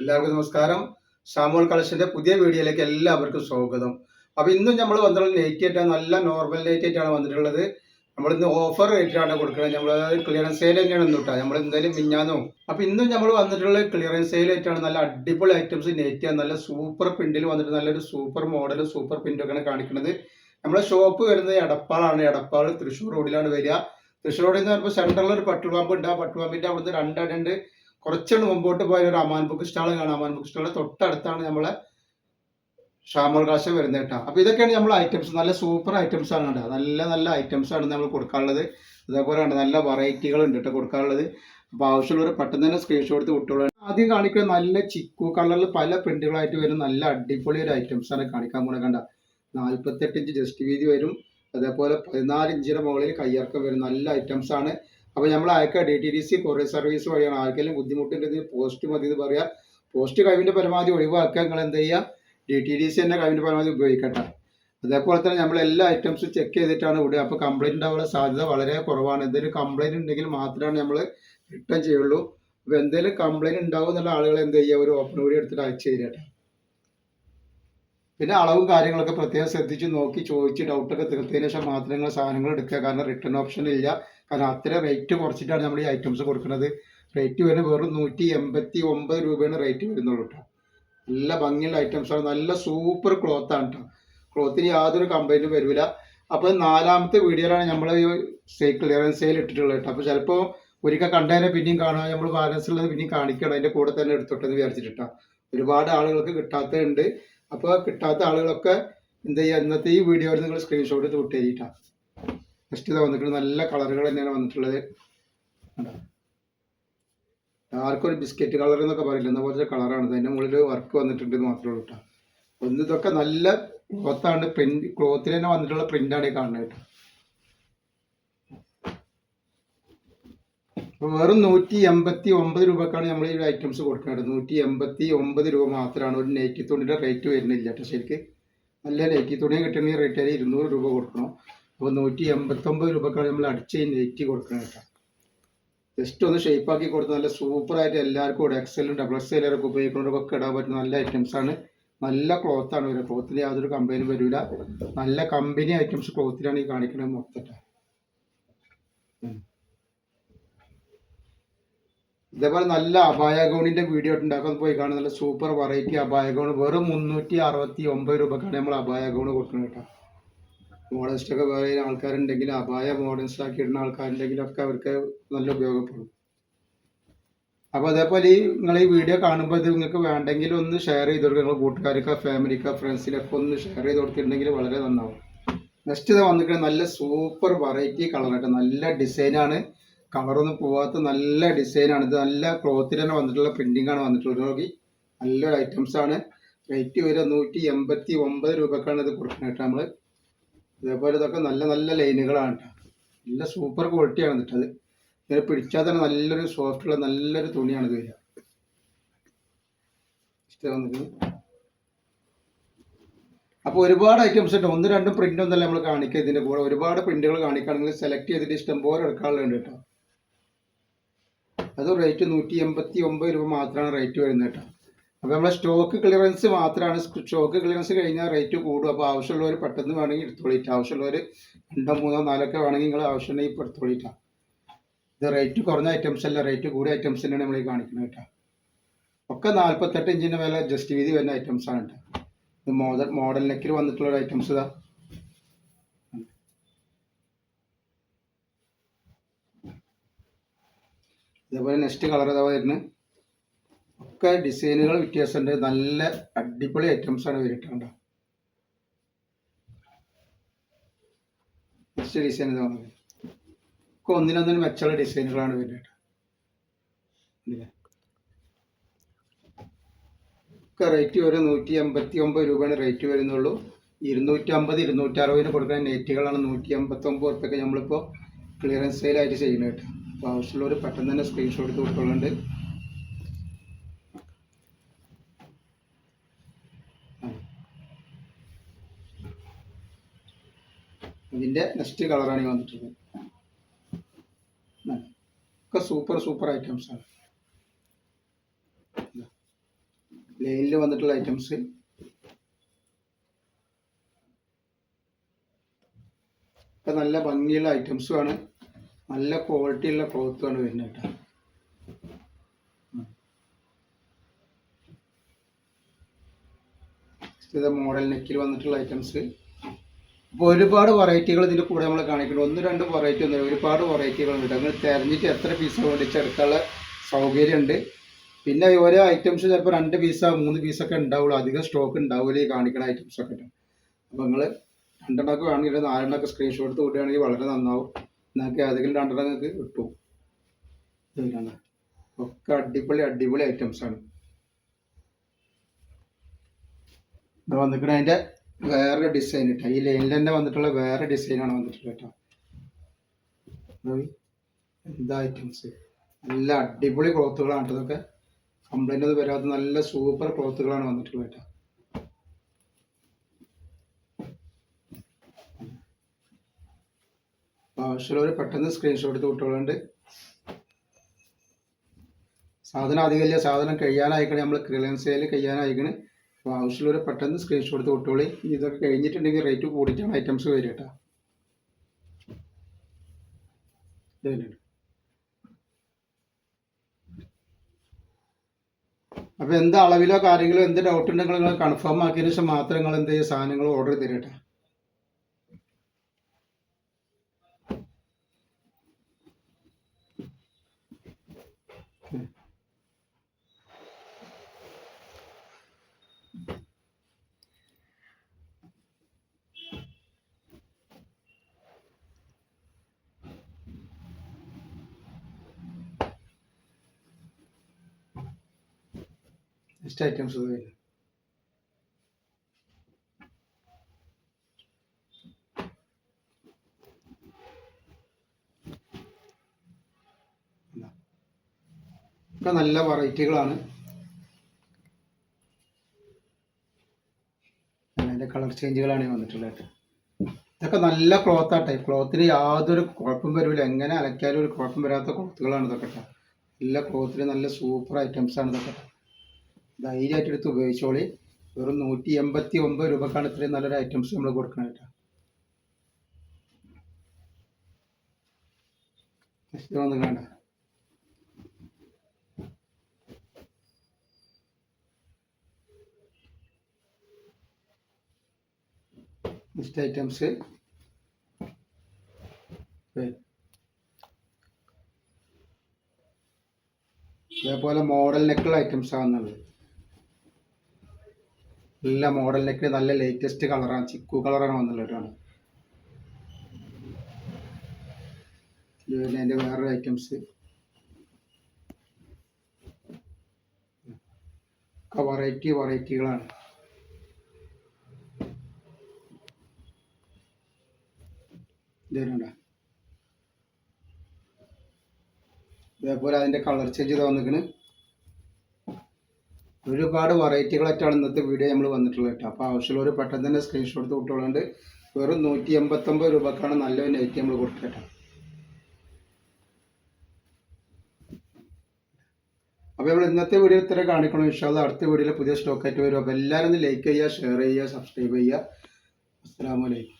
എല്ലാവർക്കും നമസ്കാരം. ഷാമോൾ കളക്ഷന്റെ പുതിയ വീഡിയോയിലേക്ക് എല്ലാവർക്കും സ്വാഗതം. അപ്പൊ ഇന്നും നമ്മൾ വന്നിട്ടുള്ള ആയിട്ടാണ്. നല്ല നോർമൽ ലേറ്റ് ആയിട്ടാണ് വന്നിട്ടുള്ളത്. നമ്മൾ ഇന്ന് ഓഫർ റേറ്റിലാണ് കൊടുക്കുന്നത്. നമ്മൾ ക്ലിയറൻസ് സെയിൽ തന്നെയാണ് ഇന്ന് കേട്ടോ നമ്മൾ എന്തായാലും മിഞ്ഞാന്നോ. അപ്പൊ ഇന്നും നമ്മൾ വന്നിട്ടുള്ള ക്ലിയറൻസ് സെയിൽ ആയിട്ടാണ്. നല്ല അടിപൊളി ഐറ്റംസ് നെറ്റ് നല്ല സൂപ്പർ പ്രിന്റിൽ വന്നിട്ട് നല്ലൊരു സൂപ്പർ മോഡൽ സൂപ്പർ പ്രിന്റൊക്കെയാണ് കാണിക്കുന്നത്. നമ്മുടെ ഷോപ്പ് വരുന്നത് എടപ്പാളാണ്. എടപ്പാൾ തൃശ്ശൂർ റോഡിലാണ് വരിക. തൃശ്ശൂർ റോഡിൽ നിന്ന് പറയുമ്പോൾ സെൻട്രലിൽ ഒരു പട്ടുപാമ്പ് പമ്പ് ഉണ്ട്. ആ പട്ടുപാമ്പിന്റെ പമ്പിന്റെ അവിടുന്ന് രണ്ടടണ്ട് കുറച്ചുകൊണ്ട് മുമ്പോട്ട് പോയ ഒരു അമാൻ ബുക്ക് സ്റ്റാൾ കാണാം. അമാൻ ബുക്ക് സ്റ്റാളിന്റെ തൊട്ടടുത്താണ് നമ്മളെ ഷാമോൾ കാശ് വരുന്നത് കേട്ടോ. അപ്പൊ ഇതൊക്കെയാണ് നമ്മൾ ഐറ്റംസ് നല്ല സൂപ്പർ ഐറ്റംസ് ആണ് കേട്ടോ. നല്ല നല്ല ഐറ്റംസ് ആണ് നമ്മൾ കൊടുക്കാനുള്ളത് അതേപോലെ ഉണ്ട് നല്ല വെറൈറ്റികൾ ഉണ്ട് കേട്ടോ കൊടുക്കാനുള്ളത് അപ്പൊ ആവശ്യമുള്ളവർ പെട്ടെന്ന് തന്നെ സ്ക്രീൻഷോട്ട് എടുത്ത് വിട്ടോളൂ. ആദ്യം കാണിക്കുന്ന നല്ല ചിക്കു കളറിൽ പല പ്രിന്റുകളായിട്ട് വരും നല്ല അടിപൊളി ഒരു ഐറ്റംസ് ആണ് കാണിക്കാൻ പോണ കണ്ട. നാല്പത്തെട്ട് ഇഞ്ച് ജസ്റ്റ് വീതി വരും. അതേപോലെ പതിനാല് ഇഞ്ചിന്റെ മുകളിൽ കയ്യിറക്കം വരും. നല്ല ഐറ്റംസ് ആണ്. അപ്പൊ നമ്മൾ അയക്കുക. D T D C courier service വഴിയാണ്. ആർക്കെങ്കിലും ബുദ്ധിമുട്ടുണ്ടെങ്കിൽ പോസ്റ്റ് മതി എന്ന് പറയാ. പോസ്റ്റ് കഴിവിന്റെ പരമാവധി ഒഴിവാക്കുക. നിങ്ങൾ എന്ത് ചെയ്യുക ഡി ടി ഡി സി തന്നെ കഴിവിന്റെ പരമാവധി ഉപയോഗിക്കട്ടെ. അതേപോലെ തന്നെ നമ്മൾ എല്ലാ ഐറ്റംസും ചെക്ക് ചെയ്തിട്ടാണ് വിടുക. അപ്പോൾ കംപ്ലൈന്റ് ഉണ്ടാവാനുള്ള സാധ്യത വളരെ കുറവാണ്. എന്തെങ്കിലും കംപ്ലൈന്റ് ഉണ്ടെങ്കിൽ മാത്രമാണ് നമ്മൾ റിട്ടേൺ ചെയ്യുള്ളൂ. അപ്പോൾ എന്തെങ്കിലും കംപ്ലൈന്റ് ഉണ്ടാവും എന്നുള്ള ആളുകൾ എന്ത് ചെയ്യുക ഒരു ഓപ്പൺ കൂടി എടുത്തിട്ട് അയച്ചു തരട്ടെ പിന്നെ അളവും കാര്യങ്ങളൊക്കെ പ്രത്യേകം ശ്രദ്ധിച്ച് നോക്കി ചോദിച്ച് ഡൗട്ടൊക്കെ തീർത്തതിന് ശേഷം മാത്രമേ നിങ്ങൾ സാധനങ്ങൾ എടുക്കുക. കാരണം റിട്ടേൺ ഓപ്ഷൻ ഇല്ല. കാരണം അത്ര റേറ്റ് കുറച്ചിട്ടാണ് നമ്മൾ ഈ ഐറ്റംസ് കൊടുക്കുന്നത്. റേറ്റ് വരുന്നത് വെറും നൂറ്റി എൺപത്തി ഒമ്പത് രൂപയാണ് റേറ്റ് വരുന്നുള്ളൂ കേട്ടോ നല്ല ഭംഗിയുള്ള ആണ്. നല്ല സൂപ്പർ ക്ലോത്ത് ആണ് കേട്ടോ ക്ലോത്തിന് യാതൊരു കംപ്ലൈന്റും വരില്ല അപ്പോൾ നാലാമത്തെ വീഡിയോയിലാണ് നമ്മൾ ഈ സെയിൽ ക്ലിയറൻസ് സെയിൽ ഇട്ടിട്ടുള്ളത് കേട്ടോ അപ്പോൾ ചിലപ്പോൾ ഒരിക്കൽ കണ്ടതിനെ പിന്നെയും കാണാൻ നമ്മൾ ബാലൻസ് ഉള്ളത് പിന്നെയും കാണിക്കണം. അതിന്റെ കൂടെ തന്നെ എടുത്തോട്ടെന്ന് വിചാരിച്ചിട്ടാ ഒരുപാട് ആളുകൾക്ക് കിട്ടാത്തതുണ്ട്. അപ്പോൾ കിട്ടാത്ത ആളുകളൊക്കെ എന്ത് ചെയ്യുക ഇന്നത്തെ ഈ വീഡിയോയിൽ നിങ്ങൾ സ്ക്രീൻഷോട്ട് എടുത്ത് വിട്ടേരിട്ടാണ് നെക്സ്റ്റ് ഇതാ വന്നിട്ടുണ്ട് നല്ല കളറുകൾ തന്നെയാണ് വന്നിട്ടുള്ളത്? ആർക്കും ഒരു ബിസ്ക്കറ്റ് കളർ എന്നൊക്കെ പറയില്ല. എന്ന പോലത്തെ കളറാണ് അതിന്റെ മുകളിൽ വർക്ക് വന്നിട്ടുണ്ട് എന്ന് മാത്രമേ ഉള്ളൂ കേട്ടോ ഒന്ന് ഇതൊക്കെ നല്ല ക്ലോത്താണ് പ്രിന്റ് ക്ലോത്തിൽ തന്നെ വന്നിട്ടുള്ള പ്രിന്റാണ് ഈ കാണുന്നത് കേട്ടോ അപ്പോൾ വെറും നൂറ്റി എൺപത്തി ഒമ്പത് രൂപക്കാണ് നമ്മൾ ഈ ഐറ്റംസ് കൊടുക്കുന്നത് നൂറ്റി എൺപത്തി ഒമ്പത് രൂപ മാത്രമാണ് ഒരു നെറ്റി തുണിയുടെ റേറ്റ് വരുന്നില്ല കേട്ടോ ശരിക്ക്. നല്ല നെറ്റി തുണി കിട്ടണമെങ്കിൽ റേറ്റ് ആയി ഇരുന്നൂറ് രൂപ കൊടുക്കണം. അപ്പോൾ നൂറ്റി എൺപത്തൊമ്പത് രൂപക്കാണ് നമ്മൾ അടിച്ച് ഈ നെയ്റ്റി കൊടുക്കുന്നത് കേട്ടോ. ജസ്റ്റ് ഒന്ന് ഷേപ്പ് ആക്കി കൊടുത്ത് നല്ല സൂപ്പറായിട്ട് എല്ലാവർക്കും കൂടെ എക്സലും ഡബിൾ എക്സലൊക്കെ ഉപയോഗിക്കുന്നവർക്കൊക്കെ ഇടാൻ പറ്റുന്ന നല്ല ഐറ്റംസ് ആണ്. നല്ല ക്ലോത്താണ് വരുന്നത് ക്ലോത്തിന് യാതൊരു കമ്പനിയും വരില്ല നല്ല കമ്പനി ഐറ്റംസ് ക്ലോത്തിലാണ് ഈ കാണിക്കുന്നത് മൊത്തം ഇതേപോലെ നല്ല അപായ ഗൗണിന്റെ വീഡിയോ ഉണ്ടാക്കാൻ പോയി കാണുന്ന നല്ല സൂപ്പർ വെറൈറ്റി അപായ ഗൗൺ വെറും മുന്നൂറ്റി അറുപത്തി ഒമ്പത് രൂപക്കാണ് നമ്മൾ അപായ ഗൗൺ കൊടുക്കുന്നത് കേട്ടോ. മോഡൽസ്റ്റ് ഒക്കെ വേറെ ആൾക്കാരുണ്ടെങ്കിൽ അപായ മോഡേൺസ് ആക്കി ഇടുന്ന ആൾക്കാരുണ്ടെങ്കിലൊക്കെ അവർക്ക് നല്ല ഉപയോഗപ്പെടും. അപ്പോൾ അതേപോലെ ഈ നിങ്ങൾ ഈ വീഡിയോ കാണുമ്പോൾ ഇത് നിങ്ങൾക്ക് വേണ്ടെങ്കിൽ ഒന്ന് ഷെയർ ചെയ്ത് കൊടുക്കുക നിങ്ങൾ കൂട്ടുകാർക്കോ ഫാമിലിക്കോ ഫ്രണ്ട്സിനൊക്കെ ഒന്ന് ഷെയർ ചെയ്ത് കൊടുത്തിട്ടുണ്ടെങ്കിൽ വളരെ നന്നാവും. നെക്സ്റ്റ് ഇത് വന്നിട്ട് നല്ല സൂപ്പർ വെറൈറ്റി കളർ കേട്ടോ നല്ല ഡിസൈനാണ് കളറൊന്നും പോവാത്ത നല്ല ഡിസൈനാണ് ഇത് നല്ല ക്ലോത്തിൽ തന്നെ വന്നിട്ടുള്ള പ്രിന്റിംഗ് ആണ് വന്നിട്ടുള്ളത്. നല്ലൊരു ഐറ്റംസ് ആണ്. റേറ്റ് വരെ നൂറ്റി എൺപത്തി ഒമ്പത് രൂപക്കാണ് ഇത് കൊടുക്കുന്നത് കേട്ടോ നമ്മൾ ഇതേപോലെ ഇതൊക്കെ നല്ല നല്ല ലൈനുകളാണ് കേട്ടോ. നല്ല സൂപ്പർ ക്വാളിറ്റിയാണ് ഇട്ടത് ഇങ്ങനെ പിടിച്ചാൽ തന്നെ നല്ലൊരു സോഫ്റ്റ് ഉള്ള നല്ലൊരു തുണിയാണ് ഇത് വരിക. വന്നിട്ട് അപ്പോൾ ഒരുപാട് ഐറ്റംസ് ഉണ്ട്. ഒന്ന് രണ്ടും പ്രിന്റ് ഒന്നല്ല നമ്മൾ കാണിക്കുക ഇതിന്റെ കൂടെ. ഒരുപാട് പ്രിന്റുകൾ കാണിക്കുകയാണെങ്കിൽ സെലക്ട് ചെയ്തിട്ട് ഇഷ്ടം പോലെ എടുക്കാനുള്ളത് കേട്ടോ. അത് റേറ്റ് നൂറ്റി എൺപത്തി ഒമ്പത് രൂപ മാത്രമാണ് റേറ്റ് വരുന്നത് കേട്ടോ. അപ്പോൾ നമ്മളെ സ്റ്റോക്ക് ക്ലിയറൻസ് മാത്രമാണ് സ്റ്റോക്ക് ക്ലിയറൻസ് കഴിഞ്ഞാൽ റേറ്റ് കൂടും. അപ്പോൾ ആവശ്യമുള്ളവർ പെട്ടെന്ന് വേണമെങ്കിൽ എടുത്തോളിയിട്ട് ആവശ്യമുള്ളവർ രണ്ടോ മൂന്നോ നാലൊക്കെ വേണമെങ്കിൽ നിങ്ങൾ ആവശ്യമുണ്ടെങ്കിൽ ഇപ്പോൾ എടുത്തോളിയിട്ടാണ് ഇത് റേറ്റ് കുറഞ്ഞ ഐറ്റംസ് അല്ല റേറ്റ് കൂടിയ ഐറ്റംസ് തന്നെയാണ് നമ്മൾ ഈ കാണിക്കുന്നത് കേട്ടോ. ഒക്കെ നാൽപ്പത്തെട്ട് ഇഞ്ചിന്റെ വില ജസ്റ്റ് വീതി വരുന്ന ആണ് കേട്ടോ. ഇത് മോഡൽ മോഡൽ നെക്കിൽ വന്നിട്ടുള്ള ഐറ്റംസ് ഇതാ. ഇതേപോലെ നെക്സ്റ്റ് കളർ ഇതാ വരുന്നത് ഒക്കെ ഡിസൈനുകൾ വ്യത്യാസമുണ്ട്. നല്ല അടിപൊളി ഐറ്റംസ് ആണ് വരിട്ടുണ്ട് നെക്സ്റ്റ് ഡിസൈൻ ഇതാ വന്നത് ഒക്കെ ഒന്നിനൊന്നിന് മെച്ചമുള്ള ഡിസൈനുകളാണ് വരുന്നത്? ഒക്കെ റേറ്റ് വരും നൂറ്റി എൺപത്തി ഒമ്പത് രൂപയാണ് റേറ്റ് വരുന്നുള്ളൂ. ഇരുന്നൂറ്റി അമ്പത് ഇരുന്നൂറ്റി അറുപതിന് കൊടുക്കുന്ന നെറ്റുകളാണ് നൂറ്റി എൺപത്തി ഒമ്പത് ഉറുപ്പൊക്കെ നമ്മളിപ്പോൾ ക്ലിയറൻസ് സെയിലായിട്ട് ചെയ്യുന്നത് കേട്ടോ. അപ്പോൾ ആവശ്യമുള്ളവർ പെട്ടെന്ന് തന്നെ സ്ക്രീൻഷോട്ട് എടുത്ത് വിട്ടോളുണ്ട് ഇതിന്റെ നെക്സ്റ്റ് കളറാണ് വന്നിട്ടുള്ളത്. ഒക്കെ സൂപ്പർ സൂപ്പർ ഐറ്റംസ് ആണ്. ലൈനിൽ വന്നിട്ടുള്ള ഐറ്റംസ് ഒക്കെ നല്ല ഭംഗിയുള്ള ഐറ്റംസും ആണ്. നല്ല ക്വാളിറ്റി ഉള്ള ക്ലോത്തും ആണ് വരുന്നത് കേട്ടോ. മോഡൽ നെക്കിൽ വന്നിട്ടുള്ള ഐറ്റംസ് അപ്പോൾ ഒരുപാട് വെറൈറ്റികൾ ഇതിന്റെ കൂടെ നമ്മൾ കാണിക്കുന്നു ഒന്ന് രണ്ട് വെറൈറ്റി ഒന്നും ഒരുപാട് വെറൈറ്റികൾ ഉണ്ട്. നിങ്ങൾ തിരഞ്ഞിട്ട് എത്ര പീസ് വേണ്ടിച്ചെടുക്കാനുള്ള സൗകര്യമുണ്ട് പിന്നെ ഓരോ ഐറ്റംസ് ചിലപ്പോൾ രണ്ട് പീസോ മൂന്ന് പീസൊക്കെ ഉണ്ടാവുള്ളൂ. അധികം സ്റ്റോക്ക് ഉണ്ടാവില്ല ഈ കാണിക്കുന്ന ഐറ്റംസ് ഒക്കെ. അപ്പോൾ നിങ്ങൾ രണ്ടെണ്ണമൊക്കെ വേണമെങ്കിൽ നാലെണ്ണമൊക്കെ സ്ക്രീൻഷോട്ട് എടുത്ത് വിടുകയാണെങ്കിൽ വളരെ നന്നാവും. നിങ്ങൾക്ക് ഏതെങ്കിലും രണ്ടെണ്ണം നിങ്ങൾക്ക് കിട്ടും. ഒക്കെ അടിപൊളി അടിപൊളി ഐറ്റംസ് ആണ്. ഇത് വന്നിട്ട് അതിന്റെ വേറെ ഡിസൈൻ കേട്ടോ ഈ ലൈനിൽ തന്നെ വന്നിട്ടുള്ള വേറെ ഡിസൈനാണ് വന്നിട്ടുള്ളത് കേട്ടോ. എന്താ ഐറ്റംസ് നല്ല അടിപൊളി ക്ലോത്തുകളാണ് കേട്ടോ ഇതൊക്കെ. കംപ്ലൈന്റ് ഒന്നും വരാത്ത നല്ല സൂപ്പർ ക്ലോത്തുകളാണ് വന്നിട്ടുള്ളത് കേട്ടോ. ആവശ്യമുള്ളവർ പെട്ടെന്ന് സ്ക്രീൻഷോട്ട് എടുത്ത് വിട്ടോളുണ്ട്. സാധനം അധികമില്ല സാധനം കഴിയാനായിക്കണേ നമ്മൾ റിലയൻസ് സെയിൽ കഴിയാനായിക്കണേ. അപ്പോൾ ആവശ്യമുള്ളവർ പെട്ടെന്ന് സ്ക്രീൻഷോട്ട് എടുത്ത് വിട്ടോളി. ഇതൊക്കെ കഴിഞ്ഞിട്ടുണ്ടെങ്കിൽ റേറ്റ് കൂടിയിട്ടാണ് ഐറ്റംസ് വരിക കേട്ടോ അപ്പോൾ എന്ത് അളവിലോ കാര്യങ്ങളോ എന്ത് ഡൗട്ട് ഉണ്ടെങ്കിൽ നിങ്ങൾ കൺഫേം ആക്കിയതിന് ശേഷം മാത്രം നിങ്ങൾ എന്ത് ചെയ്യുക സാധനങ്ങൾ ഓർഡർ തരട്ടെ നെക്സ്റ്റ് ഐറ്റംസ് വരും ഒക്കെ നല്ല വെറൈറ്റികളാണ്. അതിന്റെ കളർ ചേഞ്ചുകളാണ് വന്നിട്ടുള്ളത്. ഇതൊക്കെ നല്ല ക്ലോത്ത് ആട്ടെ. ക്ലോത്തിന് യാതൊരു കുഴപ്പം വരില്ല എങ്ങനെ അലക്കിയാലും ഒരു കുഴപ്പം വരാത്ത ക്ലോത്തുകളാണ് ഇതൊക്കെ നല്ല ക്ലോത്തിന് നല്ല സൂപ്പർ ഐറ്റംസ് ആണ് ഇതൊക്കെ ധൈര്യമായിട്ട് എടുത്ത് ഉപയോഗിച്ചോളി. വെറും നൂറ്റി എൺപത്തി ഒമ്പത് രൂപക്കാണ് ഇത്രയും നല്ലൊരു ഐറ്റംസ് നമ്മൾ കൊടുക്കുന്നത് കേട്ടോ. നെക്സ്റ്റ് വന്ന് കാണാം നെക്സ്റ്റ് ഐറ്റംസ്. ഇതേപോലെ മോഡൽ നെക്കുള്ള ഐറ്റംസ് ആവുന്നുള്ളത് നല്ല മോഡൽ നെക്ക് നല്ല ലേറ്റസ്റ്റ് കളറാണ് ചിക്കു കളറാണ് വന്നുള്ളതാണ് കേട്ടോ. ഇതിന്റെ വേറൊരു ഐറ്റംസ്. വെറൈറ്റി വെറൈറ്റികളാണ് ഇതേണ്ട ഇതേപോലെ അതിന്റെ കളർ ചേഞ്ച് തോന്നിക്കണ് ഒരുപാട് വെറൈറ്റികളായിട്ടാണ് ഇന്നത്തെ വീഡിയോ നമ്മൾ വന്നിട്ടുള്ളത് കേട്ടോ. അപ്പോൾ ആവശ്യമുള്ളവർ പെട്ടെന്ന് തന്നെ സ്ക്രീൻഷോട്ട് എടുത്ത് വിട്ടോളുണ്ട് വെറും നൂറ്റി എൺപത്തൊമ്പത് രൂപക്കാണ് നല്ലൊരു നൈറ്റ് നമ്മൾ കൊടുക്കട്ടെ കേട്ടോ. അപ്പോൾ നമ്മൾ ഇന്നത്തെ വീഡിയോ ഇത്ര കാണിക്കണം. ഇൻഷാല്ല അടുത്ത വീഡിയോയിൽ പുതിയ സ്റ്റോക്കായിട്ട് വരും. അപ്പോൾ എല്ലാവരും ഒന്ന് ലൈക്ക് ചെയ്യുക ഷെയർ ചെയ്യുക സബ്സ്ക്രൈബ് ചെയ്യുക. അസ്സാം വലൈക്കും